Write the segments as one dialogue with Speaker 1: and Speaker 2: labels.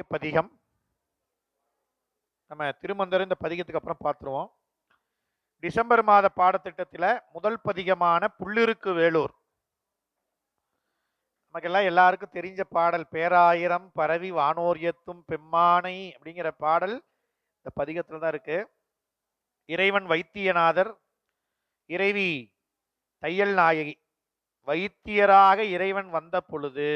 Speaker 1: பதிகம் நம்ம திருமந்தர் இந்த பதிகத்துக்கு அப்புறம் பார்த்துருவோம். டிசம்பர் மாத பாடத்திட்டத்தில் முதல் பதிகமான புள்ளிருக்கு வேலூர். நமக்கெல்லாம் எல்லாருக்கும் தெரிஞ்ச பாடல் பேராயிரம் பரவி வானோரியத்தும் பெம்மானை அப்படிங்கிற பாடல் இந்த பதிகத்தில் தான் இருக்கு. இறைவன் வைத்தியநாதர் இறைவி தையல் நாயகி வைத்தியராக இறைவன் வந்த பொழுது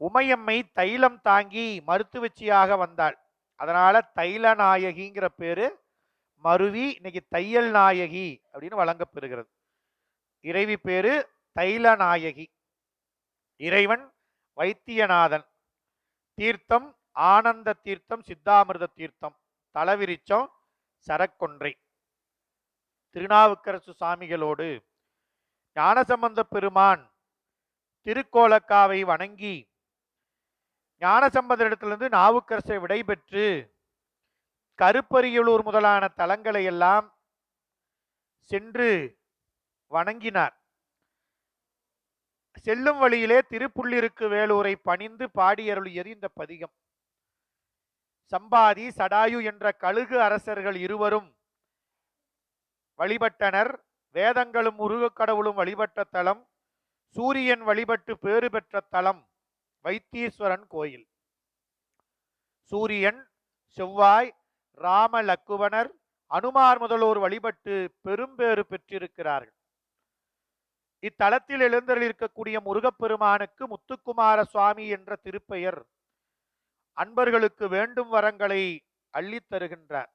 Speaker 1: உமையம்மை தைலம் தாங்கி மருத்துவச்சியாக வந்தாள். அதனால தைல நாயகிங்கிற பேரு மருவி இன்னைக்கு தையல் நாயகி அப்படின்னு வழங்கப்பெறுகிறது இறைவி பேரு தைல நாயகி இறைவன் வைத்தியநாதன். தீர்த்தம் ஆனந்த தீர்த்தம் சித்தாமிர்த தீர்த்தம். தலவிரிச்சம் சரக்கொன்றை. திருநாவுக்கரசு சாமிகளோடு ஞானசம்பந்த பெருமான் திருக்கோலக்காவை வணங்கி ஞானசம்பந்தரிடத்திலிருந்து நாவுக்கரசை விடைபெற்று கருப்பரியலூர் முதலான தலங்களை எல்லாம் சென்று வணங்கினார். செல்லும் வழியிலே திருப்புள்ளிருக்கு வேலூரை பணிந்து பாடியருளியது இந்த பதிகம். சம்பாதி சடாயு என்ற கழுகு அரசர்கள் இருவரும் வழிபட்டனர். வேதங்களும் முருகக் கடவுளும் வழிபட்ட தலம். சூரியன் வழிபட்டு பேறு பெற்ற தலம். வைத்தீஸ்வரன் கோயில். சூரியன் செவ்வாய் ராம லக்குவனர் அனுமார் முதலோர் வழிபட்டு பெரும்பேறு பெற்றிருக்கிறார்கள். இத்தலத்தில் எழுந்தருளிருக்கக்கூடிய முருகப்பெருமானுக்கு முத்துக்குமார சுவாமி என்ற திருப்பெயர் அன்பர்களுக்கு வேண்டும் வரங்களை அள்ளித் தருகின்றார்.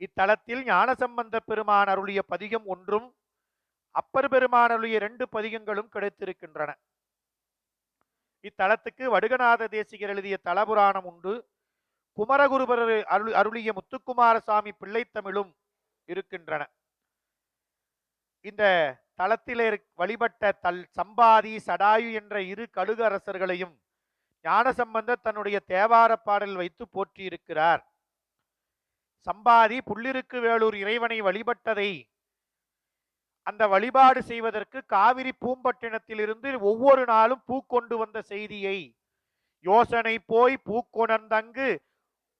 Speaker 1: இத்தலத்தில் ஞானசம்பந்த பெருமான் அருளிய பதிகம் ஒன்றும் அப்பர் பெருமான் அருளிய இரண்டு பதிகங்களும் கிடைத்திருக்கின்றன. இத்தலத்துக்கு வடுகநாத தேசிகர் எழுதிய தலபுராணம் உண்டு. குமரகுருபர் அருள் அருளிய முத்துக்குமாரசாமி பிள்ளைத்தமிழும் இருக்கின்றன. இந்த தளத்தில் வழிபட்ட தல் சம்பாதி சடாயு என்ற இரு கழுகு அரசர்களையும் ஞானசம்பந்த தன்னுடைய தேவார பாடல் வைத்து போற்றியிருக்கிறார். சம்பாதி புள்ளிருக்கு வேலூர் இறைவனை வழிபட்டதை அந்த வழிபாடு செய்வதற்கு காவிரி பூம்பட்டினத்திலிருந்து ஒவ்வொரு நாளும் பூ கொண்டு வந்த செய்தியை. யோசனை போய் பூக்கொணர்ந்தங்கு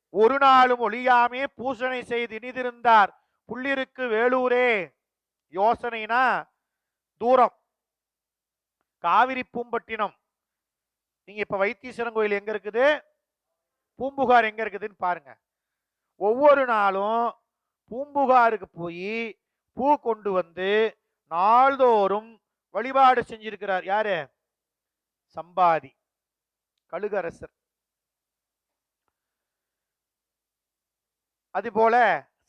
Speaker 1: ஒரு நாளும் ஒழியாமே பூசனை செய்து இனிதிருந்தார். புள்ளிருக்கு வேலூரே. யோசனைனா தூரம். காவிரி பூம்பட்டினம். நீங்க இப்ப வைத்தீஸ்வரன் கோயில் எங்க இருக்குது? பூம்புகார் எங்க இருக்குதுன்னு பாருங்க. ஒவ்வொரு நாளும் பூம்புகாருக்கு போய் பூ கொண்டு வந்து நாள்தோறும் வழிபாடு செஞ்சிருக்கிறார். யாரு? சம்பாதி கழுகரசர். அதுபோல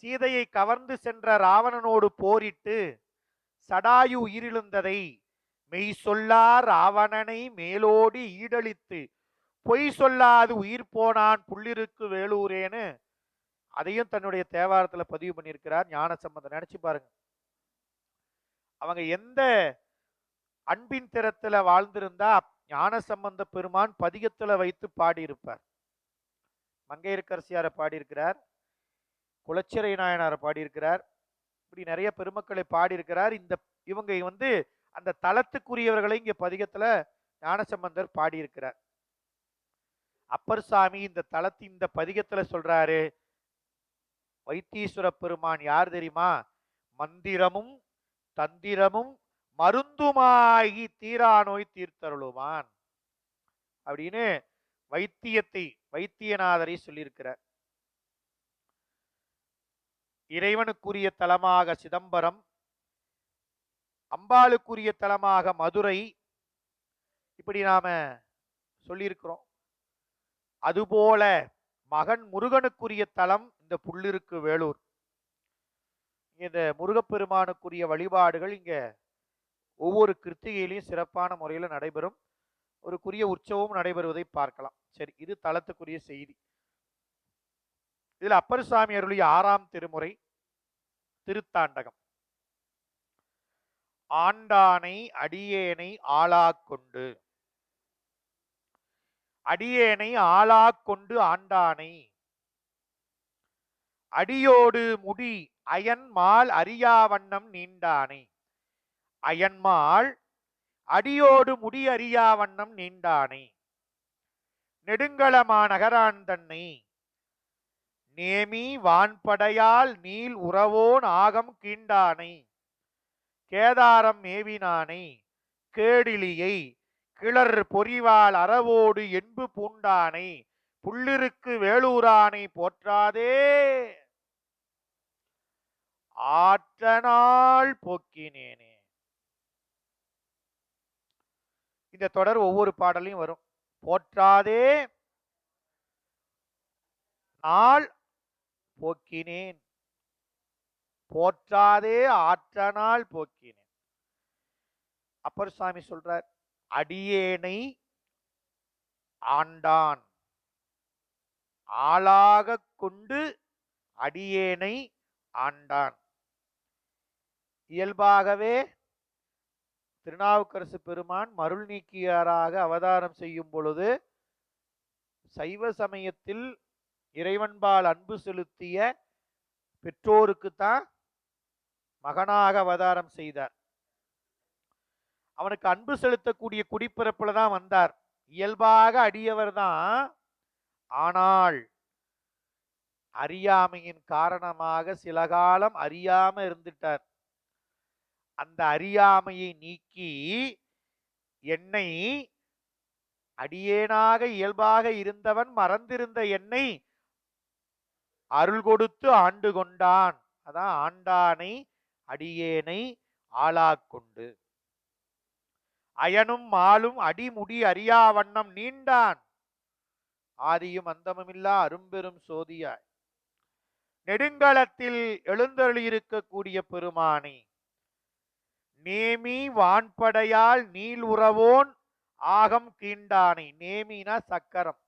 Speaker 1: சீதையை கவர்ந்து சென்ற ராவணனோடு போரிட்டு சடாயு உயிரிழந்ததை மெய் சொல்லா ராவணனை மேலோடி ஈடழித்து பொய் சொல்லாது உயிர் போனான் புள்ளிருக்கு வேலூரேன்னு அதையும் தன்னுடைய தேவாரத்துல பதிவு பண்ணியிருக்கிறார் ஞானசம்பந்தம் நினைச்சு பாருங்க. அவங்க எந்த அன்பின் திறத்துல வாழ்ந்திருந்தா ஞான சம்பந்த பெருமான் பதிகத்துல வைத்து பாடியிருப்பார். மங்கையர்கரசியாரை பாடியிருக்கிறார். குலச்சிறை நாயனாரை பாடியிருக்கிறார். இப்படி நிறைய பெருமக்களை பாடியிருக்கிறார். இந்த இவங்க வந்து அந்த தளத்துக்குரியவர்களை இங்கே பதிகத்துல ஞானசம்பந்தர் பாடியிருக்கிறார். அப்பர் சாமி இந்த தளத்து இந்த பதிகத்துல சொல்றாரு. வைத்தீஸ்வர பெருமான் யார் தெரியுமா? மந்திரமும் தந்திரமும் மருந்துமாகி தீரா நோய் தீர்த்தருளுவான். அப்படின்னு வைத்தியத்தை வைத்தியநாதரை சொல்லியிருக்கிறார். இறைவனுக்குரிய தலமாக சிதம்பரம் அம்பாளுக்குரிய தலமாக மதுரை இப்படி நாம சொல்லியிருக்கிறோம். அதுபோல மகன் முருகனுக்குரிய தலம் இந்த புள்ளிருக்கு வேலூர். இங்க இந்த முருகப்பெருமானுக்குரிய வழிபாடுகள் இங்கே ஒவ்வொரு கிருத்திகையிலையும் சிறப்பான முறையில் நடைபெறும். ஒரு குறிய உற்சவம் நடைபெறுவதை பார்க்கலாம். சரி இது தளத்துக்குரிய செய்தி. இதில் அப்பர் சாமி அருளிய ஆறாம் திருமுறை திருத்தாண்டகம். ஆண்டானை அடியேனை ஆளாக்கொண்டு அடியேனை ஆளாக்கொண்டு ஆண்டானை அடியோடு முடி அயன்மால் அறியாவண்ணம் நீண்டானை. அயன்மால் அடியோடு முடி அறியாவண்ணம் நீண்டானை. நெடுங்களமா நகரான் தன்னை. நேமி வான்படையால் நீல் உறவோன் ஆகம் கீண்டானை. கேதாரம் மேவினானை. கேடிலியை கிளர் பொறிவால் அறவோடு என்பு பூண்டானை. புள்ளிருக்கு வேளூரானை போற்றாதே. ஆற்றனால் போக்கினேனே. இந்த தொடர் ஒவ்வொரு பாடலையும் வரும். போற்றாதே நாள் போக்கினேன். போற்றாதே ஆற்றனால் போக்கினேன். அப்பர் சுவாமி சொல்றார் அடியேனை ஆண்டான். ஆளாக கொண்டு அடியேனை ஆண்டான். இயல்பாகவே திருநாவுக்கரசு பெருமான் மருள் நீக்கியாராக அவதாரம் செய்யும் பொழுது சைவ சமயத்தில் இறைவன்பால் அன்பு செலுத்திய பெற்றோருக்குத்தான் மகனாக அவதாரம் செய்தார். அவனுக்கு அன்பு செலுத்தக்கூடிய குடிப்பிறப்பில் தான் வந்தார். இயல்பாக அடியவர் தான். ஆனால் அறியாமையின் காரணமாக சில காலம் அறியாம இருந்துட்டார். அந்த அறியாமையை நீக்கி என்னை அடியேனாக இயல்பாக இருந்தவன் மறந்திருந்த என்னை அருள் கொடுத்து ஆண்டு கொண்டான். அதான் ஆண்டானை அடியேனை ஆளாக்கொண்டு அயனும் மாலும் அடிமுடி அறியா வண்ணம் நீண்டான். ஆதியும் அந்தமுமில்லா அரும்பெரும் சோதியாய். நெடுங்களத்தில் எழுந்தருளியிருக்கக்கூடிய பெருமானை நேமி வான்படையால் நீல் உறவோன் ஆகம் கீண்டானை. நேமினா சக்கரம்.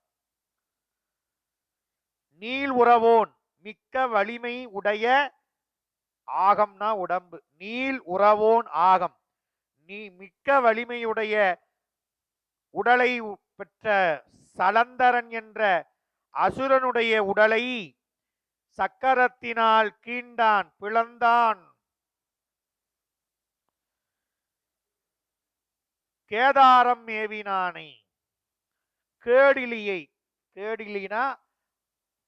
Speaker 1: நீல் உறவோன் மிக்க வலிமை உடைய ஆகம்னா உடம்பு. நீல் உறவோன் ஆகம். நீ மிக்க வலிமையுடைய உடலை பெற்ற சலந்தரன் என்ற அசுரனுடைய உடலை சக்கரத்தினால் கீண்டான் பிளந்தான். கேதாரம் ஏவினானை. கேடிலியை கேடிலினா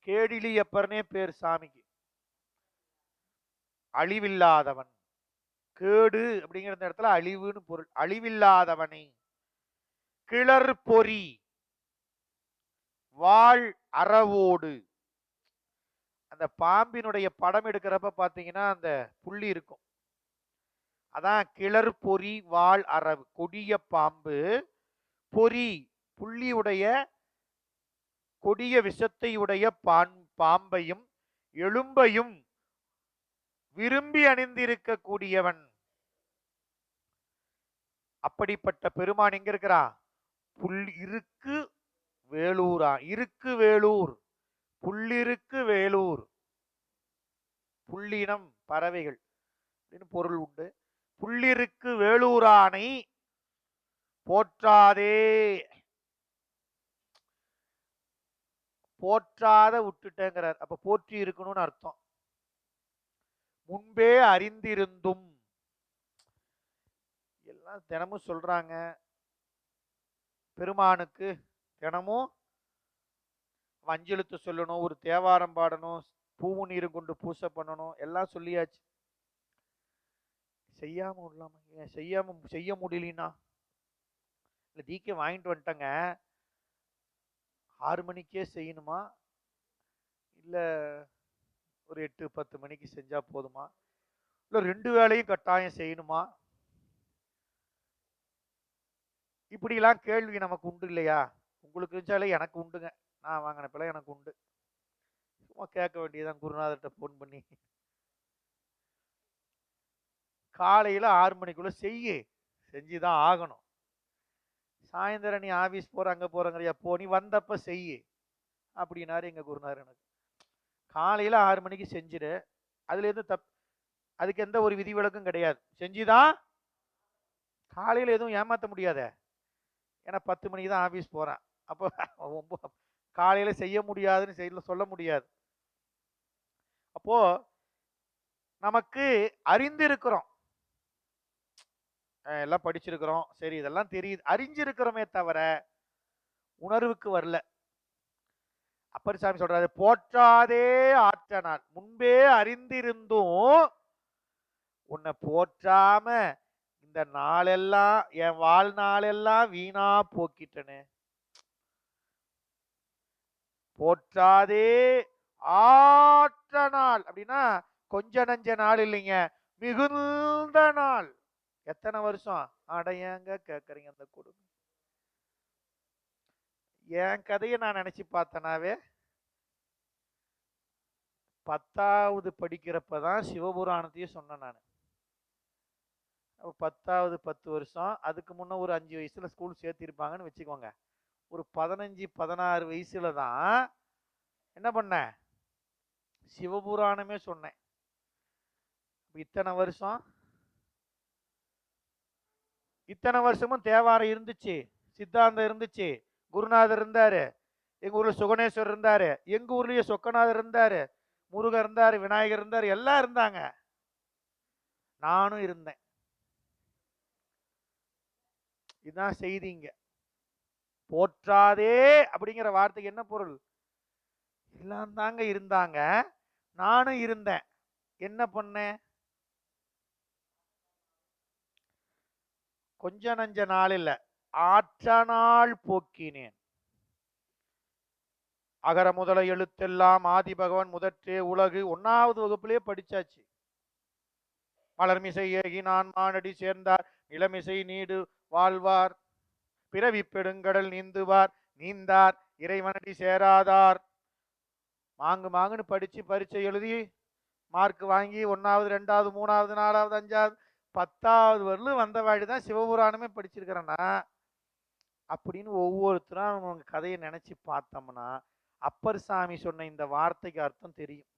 Speaker 1: கேடிலியப்பர்னே பேர் சாமிக்கு. அழிவில்லாதவன். கேடு அப்படிங்கிற இடத்துல அழிவுன்னு பொருள். அழிவில்லாதவனை. கிளர் பொறி. வாழ் அறவோடு. அந்த பாம்பினுடைய படம் எடுக்கிறப்ப பார்த்தீங்கன்னா அந்த புள்ளி இருக்கும். அதான் கிளர் பொறி வால் அரவு கொடிய பாம்பு. பொறி புள்ளியுடைய கொடிய விஷத்தையுடைய பான் பாம்பையும் எலும்பையும் விரும்பி அணிந்திருக்கக்கூடியவன். அப்படிப்பட்ட பெருமான் எங்க இருக்கிறான் புல் இருக்கு வேலூரா இருக்கு வேலூர் புள்ளிருக்கு வேலூர். புள்ளினம் பறவைகள். அப்படின்னு பொருள் உண்டு. புள்ளிருக்கு வேலூரானை போற்றாதே. போற்றாத விட்டுட்டேங்கிறார். அப்ப போற்றி இருக்கணும்னு அர்த்தம். முன்பே அறிந்திருந்தும். எல்லாம் தினமும் சொல்றாங்க. பெருமானுக்கு தினமும் வஞ்செழுத்து சொல்லணும் ஒரு தேவாரம் பாடணும் பூவு நீரும் கொண்டு பூசை பண்ணணும் எல்லாம் சொல்லியாச்சு. செய்யாமல் விடலாமா ஏன் செய்யாமல் செய்ய முடியலனா? இல்லை தீக்கை வாங்கிட்டு வந்துட்டேங்க. ஆறு மணிக்கே செய்யணுமா? இல்லை ஒரு எட்டு பத்து மணிக்கு செஞ்சால் போதுமா? இல்லை ரெண்டு வேலையும் கட்டாயம் செய்யணுமா? இப்படிலாம் கேள்வி நமக்கு உண்டு இல்லையா? உங்களுக்கு இருந்துச்சாலே எனக்கு உண்டுங்க. நான் வாங்கினப்பெல்லாம் எனக்கு உண்டு. சும்மா கேட்க வேண்டியதான் குருநாதர்கிட்ட ஃபோன் பண்ணி. காலையில் ஆறு மணிக்குள்ளே செய்ய. செஞ்சு தான் ஆகணும். சாயந்தரம் நீ ஆஃபீஸ் போகிற அங்கே போகிறங்கிறியா போ நீ வந்தப்போ செய்ய. அப்படின்னாரு எங்கள் குருநார் எனக்கு. காலையில் ஆறு மணிக்கு செஞ்சிடு. அதுலேருந்து தப் அதுக்கு எந்த ஒரு விதிவிலக்கும் கிடையாது. செஞ்சுதான் காலையில் எதுவும் ஏமாற்ற முடியாத. ஏன்னா பத்து மணிக்கு தான் ஆஃபீஸ் போகிறேன் அப்போ ஒம்பது காலையில் செய்ய முடியாதுன்னு செய்ய சொல்ல முடியாது. அப்போது நமக்கு அறிந்திருக்கிறோம். எல்லாம் படிச்சிருக்கிறோம். சரி இதெல்லாம் தெரியுது. அறிஞ்சிருக்கிறோமே தவிர உணர்வுக்கு வரல. அப்பரிசாமி சொல்றாரு போற்றாதே ஆற்றனால் முன்பே அறிந்திருந்தும் உன்னை போற்றாம இந்த நாளெல்லாம் என் வாழ்நாளெல்லாம் வீணா போக்கிட்டனே. போற்றாதே ஆற்ற நாள் அப்படின்னா கொஞ்ச நஞ்ச நாள் இல்லைங்க மிகுந்த நாள். எத்தனை வருஷம்? அடையாங்க கேட்குறீங்க அந்த கொடுமை என் கதையை நான் நினச்சி பார்த்தனாவே பத்தாவது படிக்கிறப்ப தான் சிவபுராணத்தையும் சொன்னேன் நான். பத்தாவது பத்து வருஷம் அதுக்கு முன்ன ஒரு அஞ்சு வயசில் ஸ்கூல் சேர்த்திருப்பாங்கன்னு வச்சுக்கோங்க. ஒரு பதினஞ்சு பதினாறு வயசில் தான் என்ன பண்ணேன்? சிவபுராணமே சொன்னேன். இத்தனை வருஷம் இத்தனை வருஷமும் தேவாரம் இருந்துச்சு சித்தாந்தம் இருந்துச்சு குருநாதர் இருந்தார் எங்கள் ஊரில் சுகணேஸ்வர் இருந்தார் எங்கள் ஊர்லேயே சொக்கநாதர் இருந்தார் முருகர் இருந்தார் விநாயகர் இருந்தார் எல்லாம் இருந்தாங்க. நானும் இருந்தேன். இதுதான் செய்திங்க போற்றாதே அப்படிங்கிற வார்த்தைக்கு என்ன பொருள்? எல்லாம் தாங்க இருந்தாங்க. நானும் இருந்தேன். என்ன பண்ணேன்? கொஞ்ச நஞ்ச நாள் இல்ல. ஆற்ற நாள் போக்கினேன். அகர முதல எழுத்தெல்லாம் ஆதி பகவான் முதற்றே உலகு. ஒன்னாவது வகுப்புலேயே படிச்சாச்சு. மலர்மிசை ஏகி நான் மானடி சேர்ந்தார். நிலமிசை நீடு வாழ்வார். பிறவி பெருங்கடல் நீந்துவார். நீந்தார். இறைவனடி சேராதார். மாங்கு மாங்குன்னு படிச்சு பரீட்சை எழுதி மார்க் வாங்கி ஒன்றாவது ரெண்டாவது மூணாவது நாலாவது அஞ்சாவது பத்தாவது வரலும் வந்த வாடி தான் சிவபுராணமே படிச்சிருக்கிறேன்னா அப்படின்னு ஒவ்வொருத்தரும் அவங்க கதையை நினச்சி பார்த்தோம்னா அப்பர் சாமி சொன்ன இந்த வார்த்தைக்கு அர்த்தம் தெரியும்.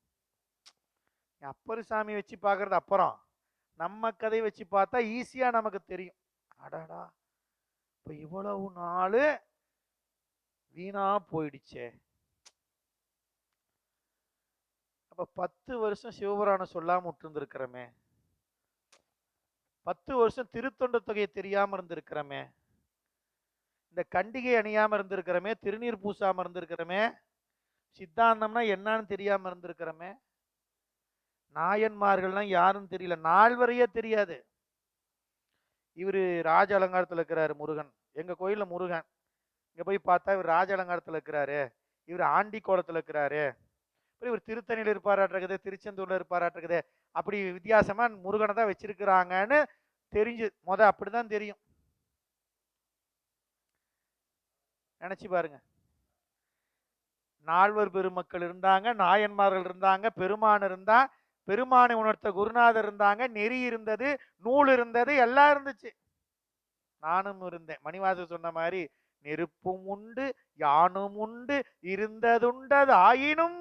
Speaker 1: அப்பர் சாமி வச்சு பார்க்கறது அப்புறம். நம்ம கதையை வச்சு பார்த்தா ஈஸியாக நமக்கு தெரியும். அடடா! இப்போ இவ்வளவு நாள் வீணா போயிடுச்சே. அப்போ பத்து வருஷம் சிவபுராணம் சொல்லாமல் விட்டுருந்துருக்கிறோமே. பத்து வருஷம் திருத்தொண்ட தொகையை தெரியாமல் இருந்திருக்கிறோமே. இந்த கண்டிகை அணியாமல் இருந்திருக்கிறோமே திருநீர் பூசாமல் இருந்திருக்கிறோமே சித்தாந்தம்னா என்னன்னு தெரியாமல் இருந்திருக்கிறோமே. நாயன்மார்கள்லாம் யாரும் தெரியல நால்வரையே தெரியாது. இவர் ராஜ அலங்காரத்தில் இருக்கிறாரு முருகன். எங்கள் கோயிலில் முருகன். இங்கே போய் பார்த்தா இவர் ராஜ அலங்காரத்தில் இருக்கிறாரு. இவர் ஆண்டி கோலத்தில் இருக்கிறாரு. அப்புறம் இவர் திருத்தணியில் இருப்பாராட்டிருக்குது திருச்செந்தூர்ல இருப்பாராட்டிருக்குது. அப்படி வித்தியாசமா முருகனை தான் வச்சிருக்கிறாங்கன்னு தெரிஞ்சு முத அப்படிதான் தெரியும். நினைச்சு பாருங்க. நால்வர் பெருமக்கள் இருந்தாங்க நாயன்மார்கள் இருந்தாங்க பெருமான் இருந்தா பெருமானை உணர்த்த குருநாதர் இருந்தாங்க நெறி இருந்தது நூல் இருந்தது எல்லாம் இருந்துச்சு. நானும் இருந்தேன். மணிவாசர் சொன்ன மாதிரி நெருப்பும் உண்டு யானும் உண்டு இருந்ததுண்டது ஆயினும்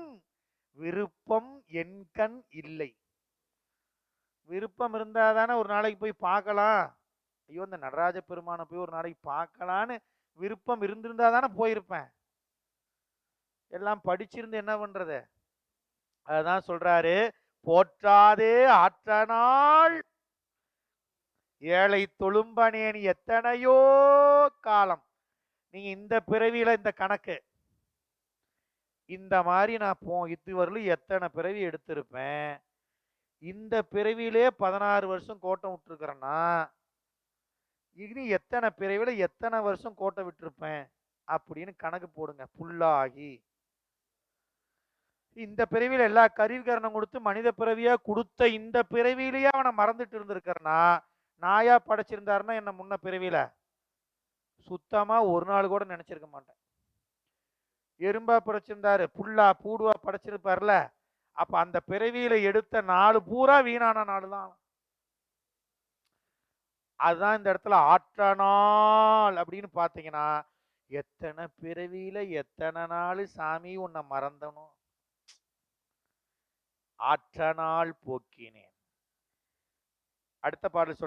Speaker 1: விருப்பம் என் கண் இல்லை. விருப்பம் இருந்தா தானே ஒரு நாளைக்கு போய் பார்க்கலாம். ஐயோ இந்த நடராஜ பெருமானை போய் ஒரு நாளைக்கு பார்க்கலான்னு விருப்பம் இருந்திருந்தா தானே போயிருப்பேன். எல்லாம் படிச்சிருந்து என்ன பண்ணுறது அதான் சொல்றாரு போற்றாதே ஆற்றனால் ஏழை தொழும்பனேன் எத்தனையோ காலம். நீங்க இந்த பிறவியில இந்த கணக்கு. இந்த மாதிரி நான் போ இதுவரையிலும் எத்தனை பிறவி எடுத்திருப்பேன்? இந்த பிறவியிலே பதினாறு வருஷம் கோட்டம் விட்டுருக்குறேன்னா இனி எத்தனை பிறவியில் எத்தனை வருஷம் கோட்டை விட்டுருப்பேன்? அப்படின்னு கணக்கு போடுங்க புல்லாகி. இந்த பிறவியில் எல்லா கருவிகரணம் கொடுத்து மனித பிறவியா கொடுத்த இந்த பிறவியிலேயே அவனை மறந்துட்டு இருந்திருக்கிறனா நாயா படைச்சிருந்தாருன்னா என்ன முன்ன பிறவியில? சுத்தமா ஒரு நாள் கூட நினைச்சிருக்க மாட்டேன். எறும்பா படைச்சிருந்தாரு புல்லா பூடுவா படைச்சிருப்பார்ல. அப்ப அந்த பிறவியில எடுத்த நாலு பூரா வீணான நாடு தான் அதுதான் இந்த இடத்துல ஆற்ற நாள் அப்படின்னு பார்த்தீங்கன்னா எத்தனை பிறவியில எத்தனை நாள் சாமி உன்னை மறந்தனும் ஆற்ற நாள் போக்கினேன். அடுத்த பாடல் சொன்ன